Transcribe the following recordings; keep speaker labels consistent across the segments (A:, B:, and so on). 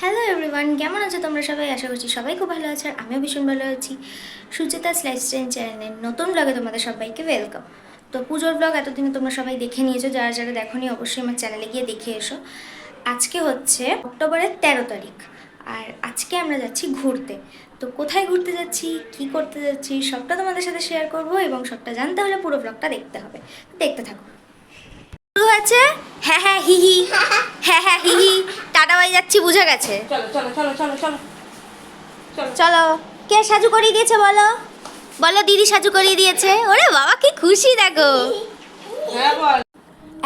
A: Hello everyone কেমন আছো তোমরা সবাই? আশা করছি সবাই খুব ভালো আছে আর আমিও ভীষণ ভালো আছি। সুচেতা লাইফ স্টাইল চ্যানেলের নতুন ব্লগে তোমাদের সবাইকে ওয়েলকাম তো পুজোর ব্লগ এতদিনে তোমরা সবাই দেখে নিয়েছো, যারা যারা দেখোনি অবশ্যই আমার চ্যানেলে গিয়ে দেখে এসো। আজকে হচ্ছে অক্টোবরের তেরো তারিখ, আর আজকে আমরা যাচ্ছি ঘুরতে। তো কোথায় ঘুরতে যাচ্ছি, কি করতে যাচ্ছি, সবটা তোমাদের সাথে শেয়ার করব এবং সবটা জানতে হলে পুরো ব্লগটা দেখতে হবে। দেখতে থাকো। শুরু হ্যাঁ হ্যাঁ হি হি। হ্যাঁ হ্যাঁ হি হি। টাটা বাই যাচ্ছি বুঝে গেছে।
B: চলো
A: কে সাজু করিয়ে দিয়েছে বলো? বলো দিদি সাজু করিয়ে দিয়েছে। ওরে বাবা কি খুশি দেখো।
B: হ্যাঁ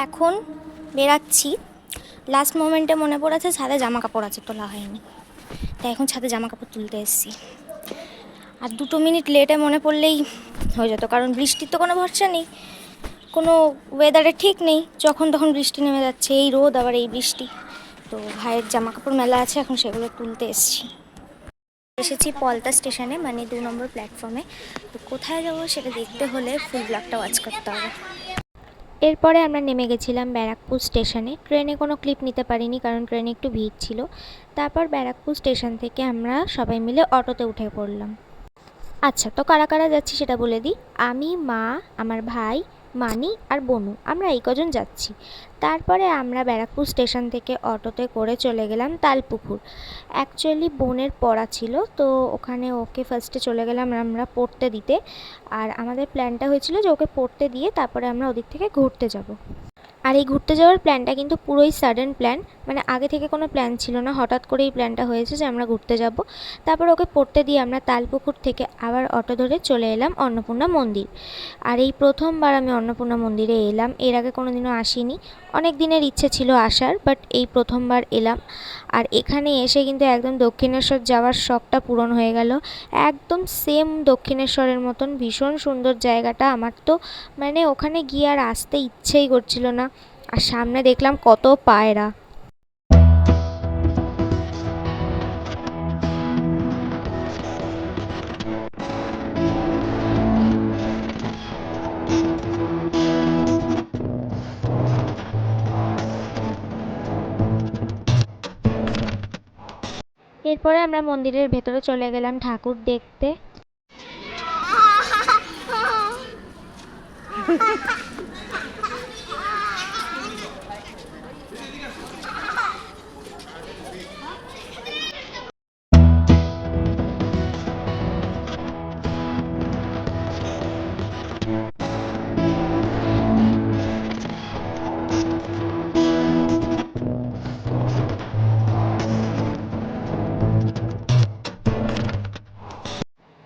A: এখন বেরাচ্ছি। লাস্ট মোমেন্টে মনে পড়েছে ছাদে জামা কাপড় আছে তোলা হয়নি। তাই এখন ছাদে জামা কাপড় তুলতে এসেছি। আর দুটো মিনিট লেটে মনে পড়লেই হয়ে যেত কারণ বৃষ্টির তো কোনো ভরসা নেই। কোনো ওয়েদারে ঠিক নেই যখন তখন বৃষ্টি নেমে যাচ্ছে এই রোদ আবার এই বৃষ্টি। তো ভাইয়ের জামা কাপড় মেলা আছে, এখন সেগুলো তুলতে এসেছি। এসেছি পলতা স্টেশনে মানে দু নম্বর প্ল্যাটফর্মে তো কোথায় যাব সেটা দেখতে হলে ফুল ব্লগটা ওয়াচ করতে হবে। এরপরে আমরা নেমে গেছিলাম ব্যারাকপুর স্টেশনে। ট্রেনে কোনো ক্লিপ নিতে পারিনি, কারণ ট্রেনে একটু ভিড় ছিল। তারপর ব্যারাকপুর স্টেশন থেকে আমরা সবাই মিলে অটোতে উঠে পড়লাম। আচ্ছা তো কারা কারা যাচ্ছি সেটা বলে দিই। আমি, মা, আমার ভাই মানি আর বনু, আমরা এই কজন যাচ্ছি। তারপরে আমরা ব্যারাকপুর স্টেশন থেকে অটোতে করে চলে গেলাম তালপুকুর। অ্যাকচুয়ালি বোনের পড়া ছিল, তো ওখানে ওকে ফার্স্টে চলে গেলাম আমরা পড়তে দিতে। আর আমাদের প্ল্যানটা হয়েছিল যে ওকে পড়তে দিয়ে তারপরে আমরা ওদিক থেকে ঘুরতে যাব। আর এই ঘুরতে যাওয়ার প্ল্যানটা কিন্তু পুরোই সাডেন প্ল্যান মানে আগে থেকে কোনো প্ল্যান ছিল না, হঠাৎ করে এই প্ল্যানটা হয়েছে যে আমরা ঘুরতে যাব। তারপর ওকে পড়তে দিয়ে আমরা তালপুকুর থেকে আবার অটো ধরে চলে এলাম অন্নপূর্ণা মন্দির। আর এই প্রথমবার আমি অন্নপূর্ণা মন্দিরে এলাম, এর আগে কোনো দিনও আসিনি। অনেক দিনের ইচ্ছে ছিল আসার বাট এই প্রথমবার এলাম। আর এখানে এসে কিন্তু একদম দক্ষিণেশ্বর যাওয়ার শখটা পূরণ হয়ে গেল। একদম সেম দক্ষিণেশ্বরের মতন ভীষণ সুন্দর জায়গাটা। আমার তো মানে ওখানে গিয়ে আর আসতে ইচ্ছেই করছিল না। আর সামনে দেখলাম কত পায়রা। এরপরে আমরা মন্দিরের ভেতরে চলে গেলাম ঠাকুর দেখতে।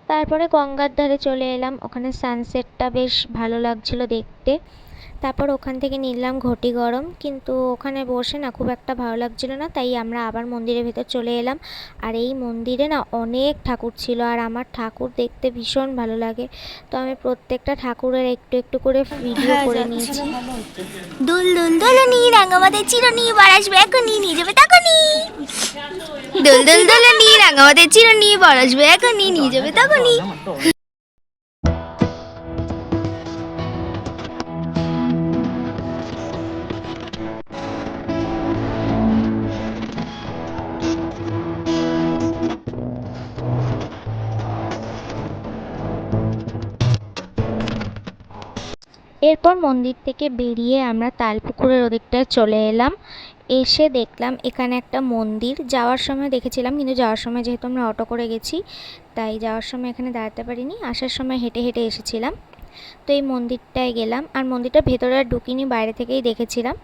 A: তারপরে গঙ্গার ধারে চলে এলাম। ওখানে সানসেটটা বেশ ভালো লাগছিল দেখতে। তারপর ওখান থেকে নিলাম ঘটি গরম কিন্তু ওখানে বসে না খুব একটা ভালো লাগছিল না তাই আমরা আবার মন্দিরের ভেতর চলে এলাম। আর এই মন্দিরে না অনেক ঠাকুর ছিল আর আমার ঠাকুর দেখতে ভীষণ ভালো লাগে। তো আমি প্রত্যেকটা ঠাকুরের একটু একটু করে ভিডিও করে নিয়েছি। দুল দুল দুলনি রাঙামাদের চিরনি বার আসবে এখনই নিয়ে যাবে তখনই। দুল দুল দুলনি রাঙামাদের চিরনি বার আসবে এখনই নিয়ে যাবে তখনই। এরপর মন্দির থেকে বেরিয়ে আমরা তালপুকুরের ওদিকটায় চলে এলাম। এসে দেখলাম এখানে একটা মন্দির। যাওয়ার সময় দেখেছিলাম, কিন্তু যাওয়ার সময় যেহেতু আমরা অটো করে গেছি, তাই যাওয়ার সময় এখানে দাঁড়াতে পারিনি। আসার সময় হেঁটে হেঁটে এসেছিলাম। তো এই মন্দিরটায় গেলাম। আর মন্দিরটা ভেতরে আর ঢুকিনি, বাইরে থেকেই দেখেছিলাম।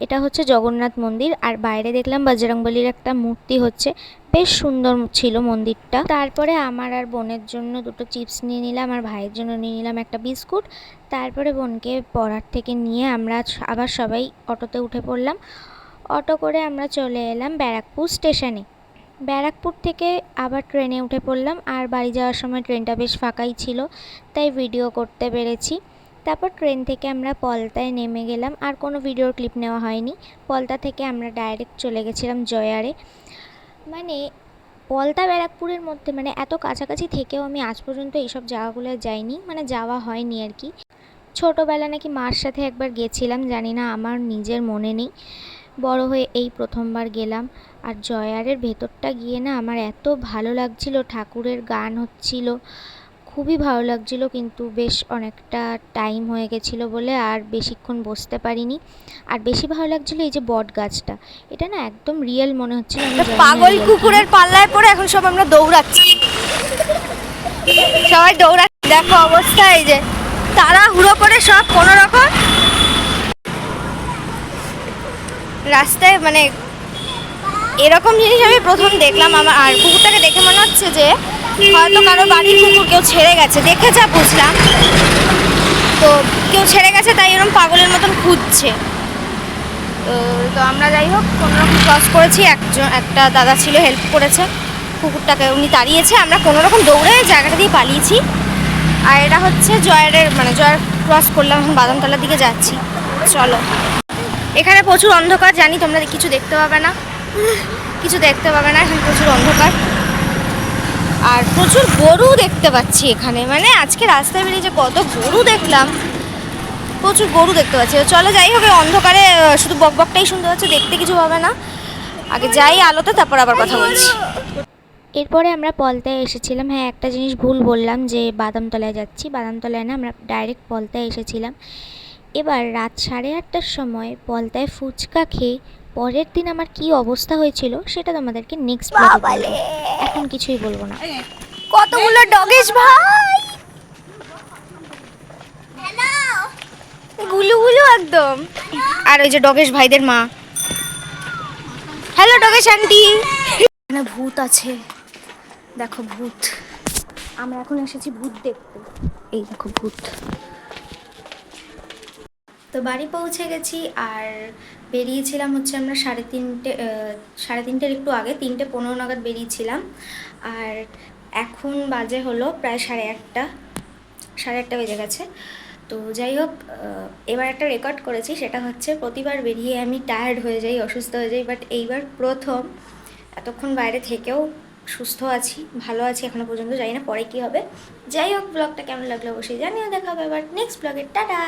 A: এটা হচ্ছে জগন্নাথ মন্দির। আর বাইরে দেখলাম বজরংবলির একটা মূর্তি হচ্ছে। বেশ সুন্দর ছিল মন্দিরটা। তারপরে আমার আর বোনের জন্য দুটো চিপস নিয়ে নিলাম। আর ভাইয়ের জন্য নিয়ে নিলাম একটা বিস্কুট। তারপরে বোনকে পড়ার থেকে নিয়ে আমরা আবার সবাই অটোতে উঠে পড়লাম। অটো করে আমরা চলে এলাম ব্যারাকপুর স্টেশনে। ব্যারাকপুর থেকে আবার ট্রেনে উঠে পড়লাম, আর বাড়ি যাওয়ার সময় ট্রেনটা বেশ ফাঁকাই ছিল, তাই ভিডিও করতে পেরেছি। তারপর ট্রেন থেকে আমরা পলতায় নেমে গেলাম, আর কোনো ভিডিওর ক্লিপ নেওয়া হয়নি। পলতা থেকে আমরা ডাইরেক্ট চলে গেছিলাম জয়ারে। মানে পলতা ব্যারাকপুরের মধ্যে মানে এত কাছাকাছি থেকেও আমি আজ পর্যন্ত এইসব জায়গাগুলো যাইনি মানে যাওয়া হয়নি আর কি। ছোটোবেলা নাকি মার সাথে একবার গেছিলাম, জানি না, আমার নিজের মনে নেই। বড় হয়ে এই প্রথমবার গেলাম। আর জয়ারের ভেতরটা গিয়ে না আমার এত ভালো লাগছিল ঠাকুরের গান হচ্ছিল খুবই ভালো লাগছিল কিন্তু বেশ অনেকটা টাইম হয়ে গেছিল বলে আর বেশিক্ষণ বসতে পারিনি। আর বেশি ভালো লাগছিল এই যে বট গাছটা। এটা না একদম রিয়েল মনে না
C: পাগল কুকুরের পাল্লায় পড়ে এখন সব আমরা দৌড়াচ্ছি। সবাই দৌড়াচ্ছি। দেখো অবস্থা এই যে। তারা হুড়ো করে সব কোনো রকম রাস্তায় মানে এরকম জিনিস আমি প্রথম দেখলাম। আমার আর কুকুরটাকে দেখে মনে হচ্ছে যে হয়তো কারও বাড়ির কুকুর কেউ ছেড়ে গেছে। দেখে যা বুঝলাম। তো কেউ ছেড়ে গেছে, তাই এরকম পাগলের মতন খুঁজছে। তো আমরা যাই হোক কোনো রকম ক্রস করেছি। একজন একটা দাদা ছিল হেল্প করেছে। কুকুরটাকে উনি তাড়িয়েছে। আমরা কোনো রকম দৌড়ে জায়গাটা দিয়ে পালিয়েছি। আর এটা হচ্ছে জয়ের মানে জয়ের ক্রস করলাম, এখন বাদামতলার দিকে যাচ্ছি। চলো। এখানে প্রচুর অন্ধকার, জানি তোমরা কিছু দেখতে পাবে না। কিছু দেখতে পাবে না, এখানে প্রচুর অন্ধকার। আর প্রচুর গরু দেখতে পাচ্ছি এখানে মানে আজকে রাস্তায় বেরিয়ে যে কত গরু দেখলাম। প্রচুর গরু দেখতে পাচ্ছি। চলো যাই হোক অন্ধকারে শুধু বকবকটাই শুনতে পাচ্ছি, দেখতে কিছু হবে না। আগে যাই আলোতে, তারপর আবার কথা বলছি।
A: এরপরে আমরা পলতায় এসেছিলাম। হ্যাঁ একটা জিনিস ভুল বললাম যে বাদামতলায় যাচ্ছি। বাদামতলায় না আমরা ডাইরেক্ট পলতায় এসেছিলাম। এবার রাত সাড়ে আটটার সময় পলতায় ফুচকা খেয়ে পরের দিন আমার কি অবস্থা হয়েছিল সেটা তোমাদেরকে নেক্সট ব্লগে এখন কিছুই বলব না।
C: কতগুলো ডগেশ ভাই? গুলু গুলু একদম।
A: আর ওই যে ডগেশ ভাইদের মা।
C: হ্যালো ডগেশ আন্টি
A: এখানে ভূত আছে। দেখো ভূত। আমরা এখন এসেছি ভূত দেখতে। এই দেখো ভূত। তো বাড়ি পৌঁছে গেছি আর বেরিয়েছিলাম হচ্ছে আমরা সাড়ে তিনটে সাড়ে তিনটের একটু আগে, তিনটে পনেরো নাগাদ বেরিয়েছিলাম। আর এখন বাজে হলো প্রায় সাড়ে আটটা সাড়ে আটটা বেজে গেছে। তো যাই হোক এবার একটা রেকর্ড করেছি, সেটা হচ্ছে প্রতিবার বেরিয়ে আমি টায়ার্ড হয়ে যাই, অসুস্থ হয়ে যাই বাট এইবার প্রথম। এতক্ষণ বাইরে থেকেও সুস্থ আছি, ভালো আছি, এখনও পর্যন্ত জানি না পরে কী হবে। যাই হোক ব্লগটা কেমন লাগল অবশ্যই জানিও, দেখা হবে এবার নেক্সট ব্লগে টাটা!